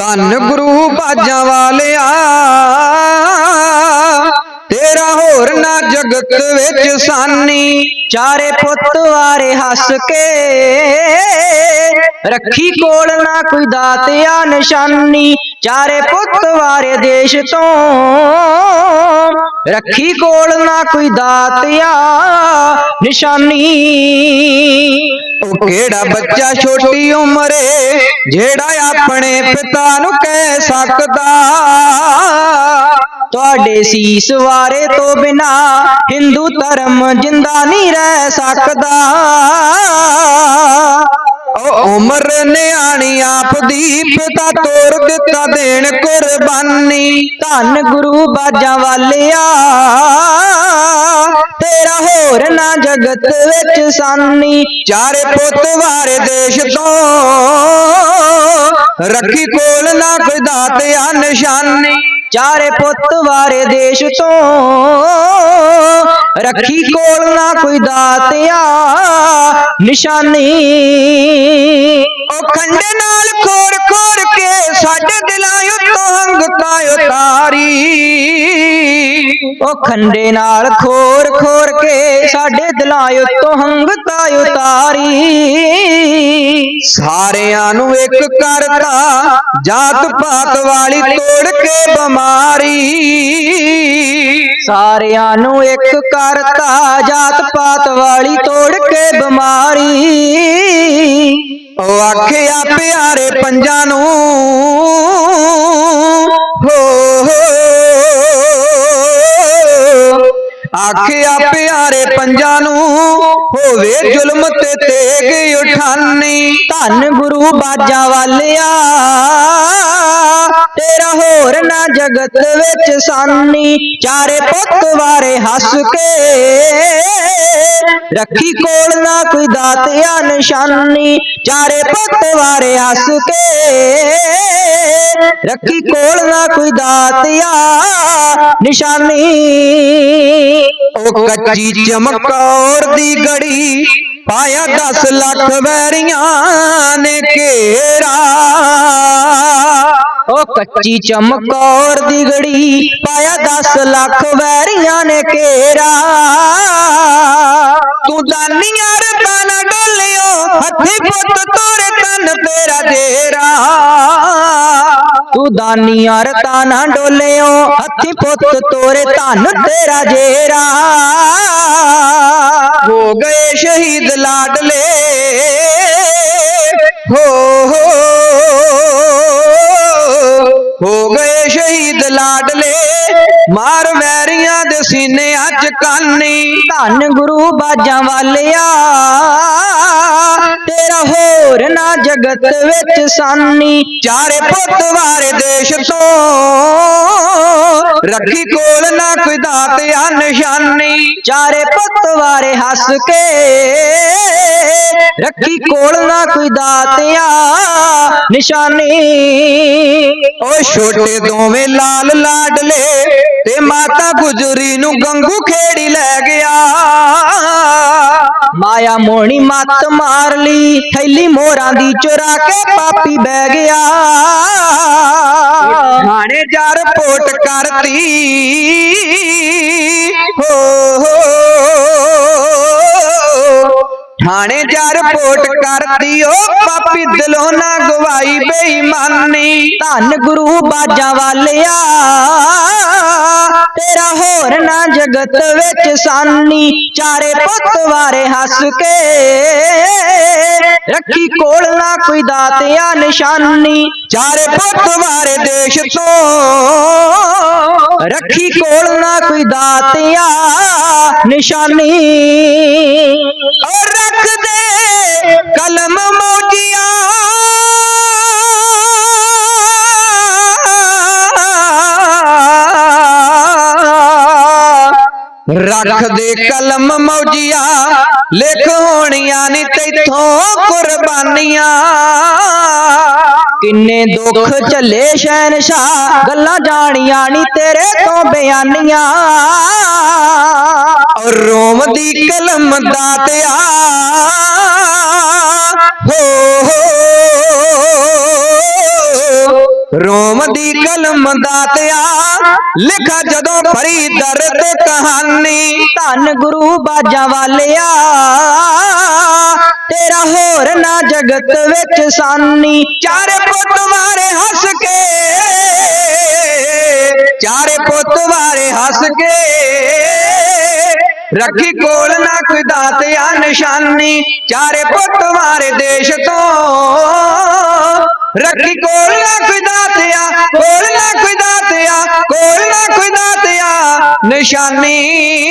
ਧੰਨ ਗੁਰੂ ਬਾਜਾਂ ਵਾਲਿਆ, ਤੇਰਾ ਹੋਰ ਨਾ ਜਗਤ ਵਿੱਚ ਸਾਨੀ। ਚਾਰੇ ਪੁੱਤ ਵਾਰੇ ਹੱਸ ਕੇ, ਰੱਖੀ ਕੋਲ ਨਾ ਕੋਈ ਦਾਤਿਆ ਨਿਸ਼ਾਨੀ। ਚਾਰੇ ਪੁੱਤ ਵਾਰੇ ਦੇਸ਼ ਤੋਂ। ਰੱਖੀ ਕੋਲ ਨਾ ਕੋਈ ਦਾਤਿਆ, ਨਿਸ਼ਾਨੀ। ਉਹ ਕਿਹੜਾ ਬੱਚਾ ਛੋਟੀ ਉਮਰੇ, ਜਿਹੜਾ ਆਪਣੇ ਪਿਤਾ ਨੂੰ ਕਹਿ ਸਕਦਾ? ਤੁਹਾਡੇ ਸੀਸ ਵਾਰੇ ਤੋਂ ਬਿਨਾ ਹਿੰਦੂ ਧਰਮ ਜਿੰਦਾ ਨਹੀਂ ਰਹਿ ਸਕਦਾ। ਉਹ ਉਮਰ ਨਿਆਣੀ ਆਪ ਦੀ ਪਿਤਾ ਤੋਰ ਦਿੱਤਾ ਦੇਣ ਕੁਰਬਾਨੀ। ਧੰਨ ਗੁਰੂ ਬਾਜਾਂ ਵਾਲਿਆ, ਤੇਰਾ ਹੋਰ ਨਾ ਜਗਤ ਵਿੱਚ ਸਾਨੀ। ਚਾਰੇ ਪੁੱਤ ਵਾਰੇ ਦੇਸ਼ ਤੋਂ, ਰੱਖੀ ਕੋਲ ਨਾ ਕੋਈ ਦਾਤਿਆ ਨਿਸ਼ਾਨੀ ਚਾਰੇ ਪੁੱਤ ਵਾਰੇ ਦੇਸ਼ ਤੋਂ ਰੱਖੀ ਕੋਲ ਨਾ ਕੋਈ ਦਾਤਿਆ, ਨਿਸ਼ਾਨੀ। ਉਹ ਖੰਡੇ ਨਾਲ ਖੋਰ ਖੋਰ ਕੇ ਸਾਡੇ ਦਿਲਾਂ ਉੱਤੋਂ ਹੰਗਤਾ ਉਤਾਰੀ। ਉਹ ਖੰਡੇ ਨਾਲ ਖੋਰ ਖੋਰ ਕੇ ਸਾਡੇ ਦਿਲਾਂ ਉੱਤੋਂ ਹੰਗਤਾ ਉਤਾਰੀ। ਸਾਰਿਆਂ ਨੂੰ ਇੱਕ ਕਰਤਾ, ਜਾਤ ਪਾਤ ਵਾਲੀ ਤੋੜ ਕੇ ਬਿਮਾਰੀ। ਸਾਰਿਆਂ ਨੂੰ ਇੱਕ ਕਰਤਾ, ਜਾਤ ਪਾਤ ਵਾਲੀ ਤੋੜ ਕੇ ਬਿਮਾਰੀ। ਉਹ ਆਖਿਆ, ਪਿਆਰੇ ਪੰਜਾਂ ਨੂੰ ਆਖਿਆ ਪਿਆਰੇ ਪੰਜਾਂ ਨੂੰ ਹੋਵੇ ਜ਼ੁਲਮ ਤੇ ਤੇਗ ਉਠਾਨੀ। ਧੰਨ ਗੁਰੂ ਬਾਜਾਂ ਵਾਲਿਆ ਤੇਰਾ ਹੋਰ ਨਾ ਜਗਤ ਵਿੱਚ ਸਾਨੀ। ਚਾਰੇ ਪੁੱਤ ਵਾਰੇ ਹੱਸ ਕੇ ਰੱਖੀ ਕੋਲ ਨਾ ਕੋਈ ਦਾਤਿਆ ਨਿਸ਼ਾਨੀ। ਚਾਰੇ ਪੁੱਤ ਵਾਰੇ ਹੱਸ ਕੇ ਰੱਖੀ ਕੋਲ ਨਾ ਕੋਈ ਦਾਤਿਆ ਨਿਸ਼ਾਨੀ। ਉਹ ਕੱਚੀ ਚਮਕੌਰ ਦੀ ਗੜੀ ਪਾਇਆ 10 ਲੱਖ ਵੈਰੀਆਂ ਨੇ ਘੇਰਾ। ਉਹ ਕੱਚੀ ਚਮਕੌਰ ਦੀ ਗੜੀ ਪਾਇਆ 10 ਲੱਖ ਵੈਰੀਆਂ ਨੇ ਘੇਰਾ। ਤੂੰ ਦਾਨੀਆਂ ਰਤਾਂ ਦਾਨੀਆਂ ਰਤਾ ਡੋਲਿਓ, ਹੱਥੀ ਪੁੱਤ ਤੋਰੇ ਧਨ ਤੇਰਾ ਜੇਰਾ। ਹੋ ਗਏ ਸ਼ਹੀਦ ਲਾਡਲੇ। ਹੋ ਹੋ ਗਏ ਸ਼ਹੀਦ ਲਾਡਲੇ। ਮਾਰ ਵੈਰੀਆਂ ਦੇ ਸੀਨੇ ਅੱਜ ਕਾਨੀ। ਧੰਨ ਗੁਰੂ ਬਾਜਾਂ ਵਾਲਿਆ। ਤੇਰਾ ਹੋਰ ਨਾ ਜਗਤ ਵਿੱਚ ਸਾਨੀ। ਚਾਰੇ ਪੁੱਤ ਵਾਰੇ ਦੇਸ਼ ਤੋਂ। ਰੱਖੀ ਕੋਲ ਨਾ ਕੋਈ ਦਾਤਿਆ ਨਿਸ਼ਾਨੀ। ਚਾਰੇ ਪੁੱਤ ਵਾਰੇ ਹੱਸ ਕੇ। ਰੱਖੀ ਕੋਲ ਨਾ ਕੋਈ ਦਾਤਿਆ ਨਿਸ਼ਾਨੀ। ਓ ਛੋਟੇ ਦੋਵੇਂ ਲਾਲ ਲਾਡਲੇ, ਤੇ ਮਾਤਾ ਗੁਜਰੀ ਨੂੰ ਗੰਗੂ ਖੇੜੀ ਲੈ ਗਿਆ। ਮਾਇਆ ਮੋਣੀ ਮੱਤ ਮਾਰ ਲਈ, ਥੈਲੀ ਮੋਰਾਂ ਦੀ ਚੁਰਾ ਕੇ ਪਾਪੀ ਬਹਿ ਗਿਆ। ਥਾਣੇ ਜਰ ਪੋਟ ਕਰਤੀ। ਹੋ ਹੋ ਥਾਣੇ ਜਾ ਰਿਪੋਰਟ ਕਰਤੀ ਓ ਪਾਪੀ ਦਿਲੋਂ ਨਾ ਗਵਾਈ ਬੇਈਮਾਨੀ। ਧੰਨ ਗੁਰੂ ਬਾਜਾਂ ਵਾਲਿਆ। ਤੇਰਾ ਹੋਰ ਨਾ ਜਗਤ ਵਿੱਚ ਸਾਨੀ। ਚਾਰੇ ਪੁੱਤ ਵਾਰੇ ਹੱਸ ਕੇ। ਰੱਖੀ ਕੋਲ ਨਾ ਕੋਈ ਦਾਤਿਆ ਨਿਸ਼ਾਨੀ। ਚਾਰੇ ਪੁੱਤ ਵਾਰੇ ਦੇਸ਼ ਤੋਂ। ਰੱਖੀ ਕੋਲ ਨਾ ਕੋਈ ਦਾਤਿਆ ਨਿਸ਼ਾਨੀ। ਓ ਰੱਖ ਦੇ ਕਲਮ ਰੱਖ ਦੇ ਕਲਮ ਮੌਜੀਆ ਲਿਖ ਹੋਣੀਆਂ ਨੀ ਤੈਥੋਂ ਕੁਰਬਾਨੀਆਂ। ਕਿੰਨੇ ਦੁੱਖ ਝੱਲੇ ਸ਼ਹਿਨशाह ਗੱਲਾਂ ਜਾਣੀਆਂ ਨੀ ਤੇਰੇ ਤੋਂ ਬਿਆਨੀਆਂ। ਔਰ ਰੋਮ ਦੀ ਕਲਮ ਦਾਤਿਆ। ਹੋ ਹੋ ਰੋਮ ਦੀ ਕਲਮ ਦਾਤਿਆ ਲਿਖਾ ਜਦੋਂ ਭਰੀ ਦਰਦ ਕਹਾਣੀ। ਧੰਨ ਗੁਰੂ ਬਾਜਾਂ ਵਾਲਿਆ ਤੇਰਾ ਹੋਰ ਨਾ ਜਗਤ ਵਿੱਚ ਸਾਨੀ। ਚਾਰੇ ਪੁੱਤ ਮਾਰੇ ਹੱਸ ਕੇ ਚਾਰੇ ਪੁੱਤ ਮਾਰੇ ਹੱਸ ਕੇ। ਰੱਖੀ ਕੋਲ ਨਾ ਕੋਈ ਦਾਤਿਆ ਨਿਸ਼ਾਨੀ, ਚਾਰੇ ਪੁੱਤ ਮਾਰੇ ਦੇਸ਼ ਤੋਂ। ਰੱਖੀ ਕੋਲ ਨਾ ਕੋਈ ਦਾਤਿਆ ਕੋਲ ਨਾ ਕੋਈ ਦਾਤਿਆ ਕੋਲ ਨਾ ਕੋਈ ਦਾਤਿਆ ਨਿਸ਼ਾਨੀ।